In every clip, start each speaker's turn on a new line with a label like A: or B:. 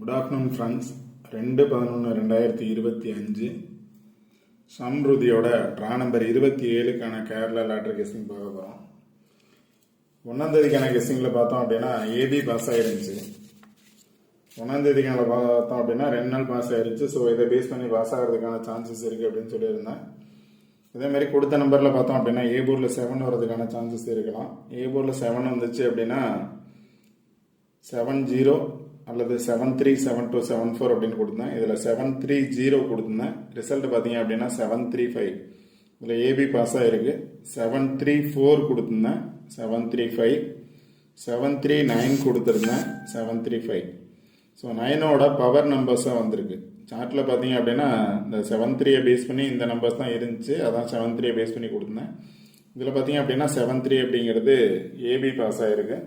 A: Good afternoon friends ரெண்டு பதினொன்று ரெண்டாயிரத்தி இருபத்தி அஞ்சு. சம்ருதியோட ட்ரா நம்பர் இருபத்தி ஏழுக்கான கேரளா லாட்ரி கெஸ்டிங் பார்க்க போகிறோம் ஒன்றாந்தேதிக்கான கெஸ்டிங்கில் பார்த்தோம் அப்படின்னா ஏபி பாஸ் ஆகிருந்துச்சு ஒன்றாந்தேதிக்கான பார்த்தோம் அப்படின்னா ரெண்டு நாள் பாஸ் ஆகிருச்சு ஸோ இதை பேஸ் பண்ணி பாஸ் ஆகிறதுக்கான சான்சஸ் இருக்குது அப்படின்னு சொல்லியிருந்தேன். இதே மாதிரி கொடுத்த நம்பரில் பார்த்தோம் அப்படின்னா ஏ போர்டில் செவன் வரதுக்கான சான்சஸ் இருக்கலாம். ஏ போர்டில் செவன் வந்துச்சு அப்படின்னா செவன் ஜீரோ அல்லது seven three seven two seven four அப்படின்னு கொடுத்தேன் இதில் செவன் த்ரீ ஜீரோ கொடுத்துருந்தேன் ரிசல்ட் பார்த்தீங்க அப்படின்னா செவன் த்ரீ ஃபைவ் இதில் ஏபி பாஸ் ஆகிருக்கு செவன் த்ரீ ஃபோர் கொடுத்துருந்தேன் seven three five seven three nine கொடுத்துருந்தேன் செவன் த்ரீ ஃபைவ் ஸோ நைனோட பவர் நம்பர்ஸாக வந்திருக்கு சார்ட்டில் பார்த்தீங்க அப்படின்னா இந்த செவன் த்ரீயை பேஸ் பண்ணி இந்த நம்பர்ஸ் தான் இருந்துச்சு அதான் செவன் த்ரீயை பேஸ் பண்ணி கொடுத்துருந்தேன் இதில் பார்த்தீங்க அப்படின்னா செவன் த்ரீ அப்படிங்கிறது ஏபி பாஸ் ஆகிருக்கு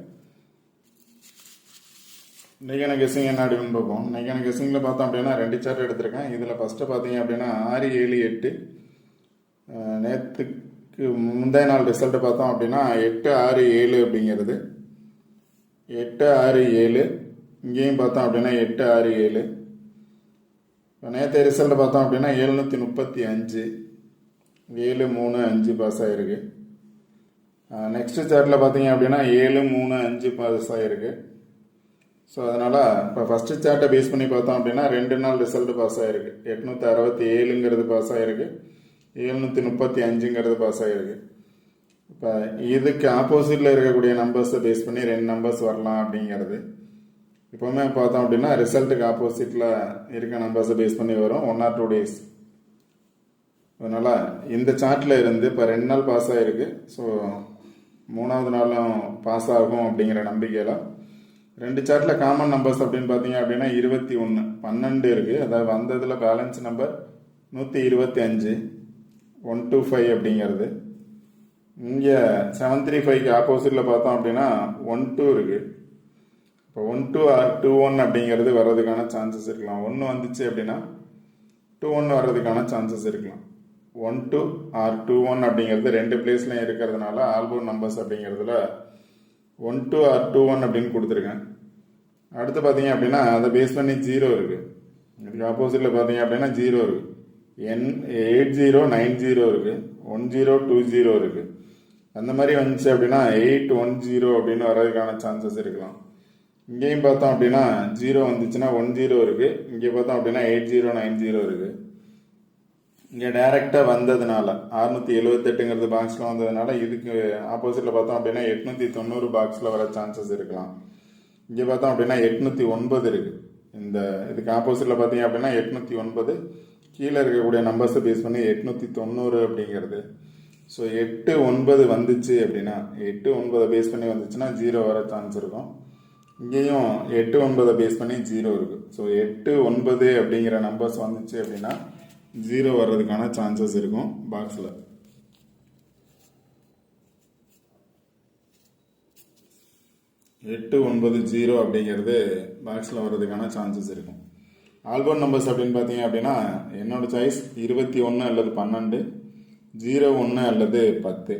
A: இன்றைக்கான கெஸிங் என்ன அப்படின்னு பார்ப்போம். இன்றைக்கான கெஸிங்கில் பார்த்தோம் அப்படின்னா ரெண்டு சார்ட் எடுத்திருக்கேன். இதில் ஃபஸ்ட்டு பார்த்தீங்க அப்படின்னா ஆறு ஏழு எட்டு. நேற்றுக்கு முந்தைய நாள் ரிசல்ட்டு பார்த்தோம் அப்படின்னா எட்டு ஆறு ஏழு அப்படிங்கிறது. எட்டு ஆறு ஏழு. இங்கேயும் பார்த்தோம் அப்படின்னா எட்டு ஆறு ஏழு. இப்போ நேற்று ரிசல்ட் பார்த்தோம் அப்படின்னா எழுநூற்றி முப்பத்தி அஞ்சு. ஏழு மூணு அஞ்சு பாஸ் ஆகிருக்கு நெக்ஸ்ட் சார்ட்டில் பார்த்தீங்க அப்படின்னா ஏழு மூணு அஞ்சு பாஸ் ஆகிருக்கு ஸோ அதனால் இப்போ ஃபஸ்ட்டு சார்ட்டை பேஸ் பண்ணி பார்த்தோம் அப்படின்னா ரெண்டு நாள் ரிசல்ட் பாஸ் ஆகிருக்கு எட்நூற்றி அறுபத்தி ஏழுங்கிறது பாஸ் ஆகிருக்கு எழுநூற்றி முப்பத்தி அஞ்சுங்கிறது பாஸ் ஆகிருக்கு இப்போ இதுக்கு ஆப்போசிட்டில் இருக்கக்கூடிய நம்பர்ஸை பேஸ் பண்ணி ரெண்டு நம்பர்ஸ் வரலாம் அப்படிங்கிறது. இப்போவுமே பார்த்தோம் அப்படின்னா ரிசல்ட்டுக்கு ஆப்போசிட்டில் இருக்க நம்பர்ஸை பேஸ் பண்ணி வரும். ஒன் ஆர் டூ டேஸ் அதனால் இந்த சார்ட்டில் இருந்து இப்போ ரெண்டு நாள் பாஸ் ஆகிருக்கு ஸோ மூணாவது நாளும் பாஸ் ஆகும் அப்படிங்கிற நம்பிக்கையில் ரெண்டு சார்ட்டில் காமன் நம்பர்ஸ் அப்படின்னு பார்த்தீங்க அப்படின்னா இருபத்தி ஒன்று பன்னெண்டு இருக்குது அதாவது வந்ததில் பேலன்ஸ் நம்பர் நூற்றி இருபத்தி அஞ்சு. ஒன் டூ ஃபைவ் அப்படிங்கிறது. இங்கே செவன் த்ரீ ஃபைவ்க்கு ஆப்போசிட்டில் பார்த்தோம் அப்படின்னா ஒன் டூ இருக்குது இப்போ one two or two one அப்படிங்கிறது வர்றதுக்கான சான்சஸ் இருக்கலாம். ஒன்று வந்துச்சு அப்படின்னா டூ ஒன் வர்றதுக்கான சான்சஸ் இருக்கலாம். One two or two one அப்படிங்கிறது ரெண்டு பிளேஸ்லையும் இருக்கிறதுனால ஆல்போர்ட் நம்பர்ஸ் அப்படிங்கிறதுல one two or two one அப்படின்னு கொடுத்துருக்கேன். அடுத்து பார்த்தீங்க அப்படின்னா அதை பேஸ் பண்ணி ஜீரோ இருக்குது இதுக்கு ஆப்போசிட்டில் பார்த்தீங்க அப்படின்னா ஜீரோ இருக்குது என் எயிட் ஜீரோ நைன் ஜீரோ இருக்குது ஒன் ஜீரோ டூ ஜீரோ இருக்குது அந்த மாதிரி வந்துச்சு அப்படின்னா எயிட் ஒன் ஜீரோ அப்படின்னு வர்றதுக்கான சான்சஸ் இருக்கலாம். இங்கேயும் பார்த்தோம் அப்படின்னா ஜீரோ வந்துச்சுன்னா ஒன் ஜீரோ இருக்குது இங்கே பார்த்தோம் அப்படின்னா எயிட் ஜீரோ நைன் ஜீரோ இருக்குது இங்கே டைரெக்டாக வந்ததுனால அறுநூற்றி எழுபத்தெட்டுங்கிறது பாக்ஸில் வந்ததுனால இதுக்கு ஆப்போசிட்டில் பார்த்தோம் அப்படின்னா எட்நூற்றி தொண்ணூறு பாக்ஸில் வர சான்சஸ் இருக்கலாம். இங்கே பார்த்தோம் அப்படின்னா எட்நூற்றி ஒன்பது இருக்குது இந்த இதுக்கு ஆப்போசிட்டில் பார்த்தீங்க அப்படின்னா எட்நூற்றி ஒன்பது. கீழே இருக்கக்கூடிய நம்பர்ஸை பேஸ் பண்ணி எட்நூற்றி தொண்ணூறு அப்படிங்கிறது. ஸோ எட்டு ஒன்பது வந்துச்சு அப்படின்னா எட்டு ஒன்பதை பேஸ் பண்ணி வந்துச்சுன்னா ஜீரோ வர சான்ஸ் இருக்கும். இங்கேயும் எட்டு ஒன்பதை பேஸ் பண்ணி ஜீரோ இருக்குது ஸோ எட்டு ஒன்பது அப்படிங்கிற நம்பர்ஸ் வந்துச்சு அப்படின்னா ஜீரோ வர்றதுக்கான சான்சஸ் இருக்கும் பாக்ஸில் எட்டு ஒன்பது ஜீரோ அப்படிங்கிறது பாக்ஸில் வர்றதுக்கான சான்சஸ் இருக்கும். ஆல்பம் நம்பர்ஸ் அப்படின்னு பார்த்தீங்க அப்படின்னா என்னோட சாய்ஸ் இருபத்தி ஒன்று அல்லது பன்னெண்டு ஜீரோ ஒன்று அல்லது பத்து.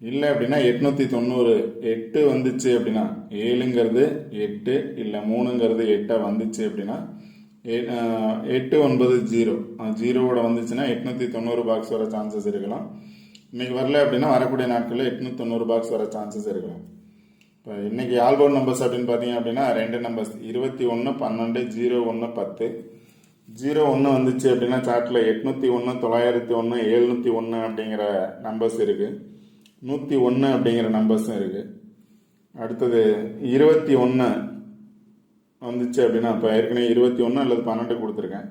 A: இல்லை அப்படின்னா எட்நூற்றி தொண்ணூறு எட்டு வந்துச்சு அப்படின்னா ஏழுங்கிறது எட்டு இல்லை மூணுங்கிறது எட்டாக வந்துச்சு அப்படின்னா எட்டு ஒன்பது ஜீரோ. ஜீரோவோட வந்துச்சுன்னா எட்நூற்றி தொண்ணூறு பாக்ஸ் வர சான்சஸ் இருக்கலாம். இன்றைக்கி வரல அப்படின்னா வரக்கூடிய நாட்களில் எட்நூற்றி தொண்ணூறு பாக்ஸ் வர சான்சஸ் இருக்கலாம். இப்போ இன்னைக்கு ஆல்பம் நம்பர்ஸ் அப்படின்னு பார்த்தீங்க அப்படின்னா ரெண்டு நம்பர்ஸ் இருபத்தி ஒன்று பன்னெண்டு ஜீரோ ஒன்று பத்து. ஜீரோ ஒன்று வந்துச்சு அப்படின்னா சார்ட்டில் எட்நூற்றி ஒன்று தொள்ளாயிரத்தி ஒன்று எழுநூற்றி ஒன்று அப்படிங்கிற நம்பர்ஸ் இருக்குது நூற்றி ஒன்று அப்படிங்கிற நம்பர்ஸும் இருக்குது அடுத்தது இருபத்தி ஒன்று வந்துச்சு அப்படின்னா இப்போ ஏற்கனவே இருபத்தி ஒன்று அல்லது பன்னெண்டு கொடுத்துருக்கேன்.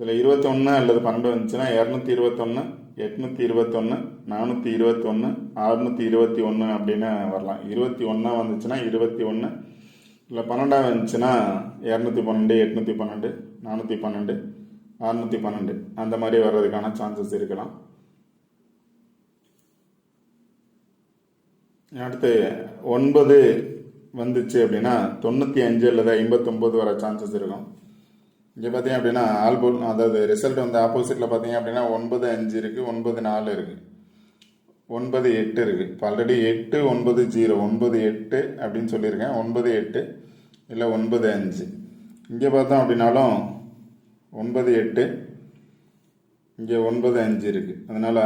A: இதில் இருபத்தொன்று அல்லது பன்னெண்டு வந்துச்சுன்னா இரநூத்தி இருபத்தொன்று எட்நூற்றி இருபத்தொன்று நானூற்றி இருபத்தொன்று அறுநூற்றி இருபத்தி ஒன்று அப்படின்னு வரலாம். இருபத்தி ஒன்றா வந்துச்சுன்னா இருபத்தி ஒன்று இல்லை பன்னெண்டாக வந்துச்சுன்னா இரநூத்தி பன்னெண்டு எட்நூற்றி பன்னெண்டு நானூற்றி பன்னெண்டு அறுநூற்றி பன்னெண்டு. அந்த மாதிரி வர்றதுக்கான சான்சஸ் இருக்கலாம். அடுத்து ஒன்பது வந்துச்சு அப்படின்னா தொண்ணூற்றி அஞ்சு அல்லது ஐம்பத்தொம்போது வர சான்சஸ் இருக்கும். இங்கே பார்த்தீங்க அப்படின்னா ஆல்போல் அதாவது ரிசல்ட் வந்து ஆப்போசிட்டில் பார்த்தீங்க அப்படின்னா ஒன்பது அஞ்சு இருக்குது ஒன்பது நாலு இருக்குது ஒன்பது எட்டு இருக்குது இப்போ ஆல்ரெடி எட்டு ஒன்பது ஜீரோ ஒன்பது எட்டு அப்படின்னு சொல்லியிருக்கேன். ஒன்பது எட்டு இல்லை ஒன்பது அஞ்சு. இங்கே பார்த்தோம் அப்படின்னாலும் ஒன்பது எட்டு இங்கே ஒன்பது அஞ்சு இருக்குது அதனால்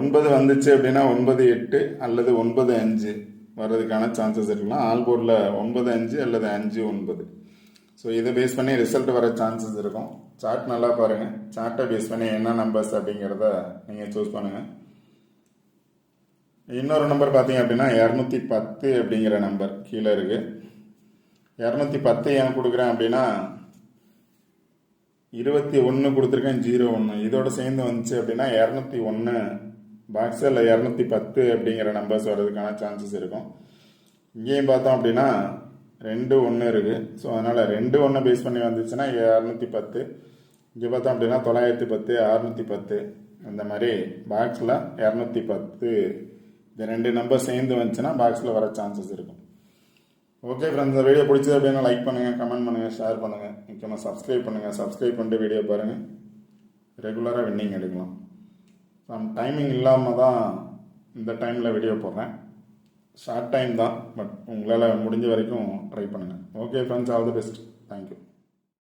A: ஒன்பது வந்துச்சு அப்படின்னா ஒன்பது எட்டு அல்லது ஒன்பது அஞ்சு வர்றதுக்கான சான்சஸ் இருக்கலாம். ஆல்போர்டில் ஒன்பது அஞ்சு அல்லது அஞ்சு ஒன்பது. ஸோ இதை பேஸ் பண்ணி ரிசல்ட் வர சான்சஸ் இருக்கும். சார்ட் நல்லா பாருங்கள் சார்ட்டை பேஸ் பண்ணி என்ன நம்பர்ஸ் அப்படிங்கிறத நீங்கள் சூஸ் பண்ணுங்கள் இன்னொரு நம்பர் பார்த்தீங்க அப்படின்னா இரநூத்தி பத்து அப்படிங்கிற நம்பர் கீழே இருக்குது இரநூத்தி பத்து ஏன் கொடுக்குறேன் அப்படின்னா இருபத்தி ஒன்று கொடுத்துருக்கேன் ஜீரோ ஒன்று இதோட சேர்ந்து வந்துச்சு அப்படின்னா இரநூத்தி ஒன்று பாக்ஸில் இரநூத்தி பத்து அப்படிங்கிற நம்பர்ஸ் வர்றதுக்கான சான்சஸ் இருக்கும். இங்கேயும் பார்த்தோம் அப்படின்னா ரெண்டு ஒன்று இருக்குது ஸோ அதனால் ரெண்டு ஒன்று பேஸ் பண்ணி வந்துச்சுன்னா இரநூத்தி பத்து. இங்கே பார்த்தோம் அப்படின்னா தொள்ளாயிரத்தி பத்து அறுநூற்றி பத்து. அந்த மாதிரி பாக்ஸில் இரநூத்தி பத்து. இந்த ரெண்டு நம்பர் சேர்ந்து வந்துச்சுன்னா பாக்ஸில் வர சான்சஸ் இருக்கும். ஓகே ஃப்ரெண்ட்ஸ் இந்த வீடியோ பிடிச்சது அப்படின்னா லைக் பண்ணுங்கள் கமெண்ட் பண்ணுங்கள் ஷேர் பண்ணுங்கள் முக்கியமாக சப்ஸ்கிரைப் பண்ணுங்கள் சப்ஸ்கிரைப் பண்ணிட்டு வீடியோ பாருங்கள் ரெகுலராக வின்னிங் எடுக்கலாம். சம் டைமிங் இல்லாமல் தான் இந்த டைமில் வீடியோ போடுறேன். ஷார்ட் டைம் தான் பட் உங்களால் முடிஞ்ச வரைக்கும் ட்ரை பண்ணுங்கள் okay friends all the best thank you